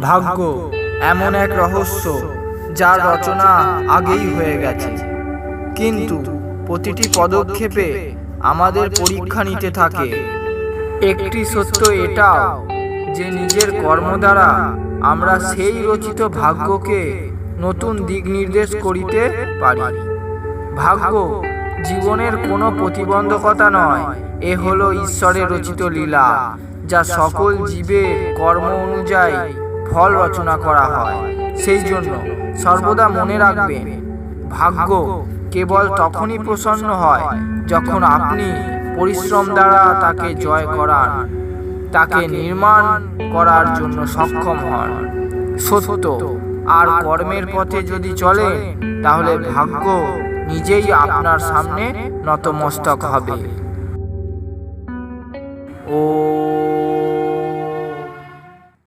ভাগ্য, এমন এক রহস্য যার রচনা আগেই হয়ে গেছে। কিন্তু প্রতিটি পদক্ষেপে আমাদের পরীক্ষা নিতে থাকে। একটি সত্য এটাও যে নিজের কর্ম দ্বারা আমরা সেই রচিত ভাগ্যকে নতুন দিক নির্দেশ করিতে পারি। ভাগ্য জীবনের কোনো প্রতিবন্ধকতা নয়। এ হলো ঈশ্বরের রচিত লীলা, যা সকল জীবের কর্ম অনুযায়ী ফল রচনা করা হয়। সেই জন্য সর্বদা মনে রাখবেন, ভাগ্য কেবল তখনই প্রসন্ন হয় যখন আপনি পরিশ্রম দ্বারা তাকে জয় করান তাকে নির্মাণ করার জন্য সক্ষম হন। সত্য, আর কর্মের পথে যদি চলে তাহলে ভাগ্য নিজেই আপনার সামনে নতমস্তক হবে। ও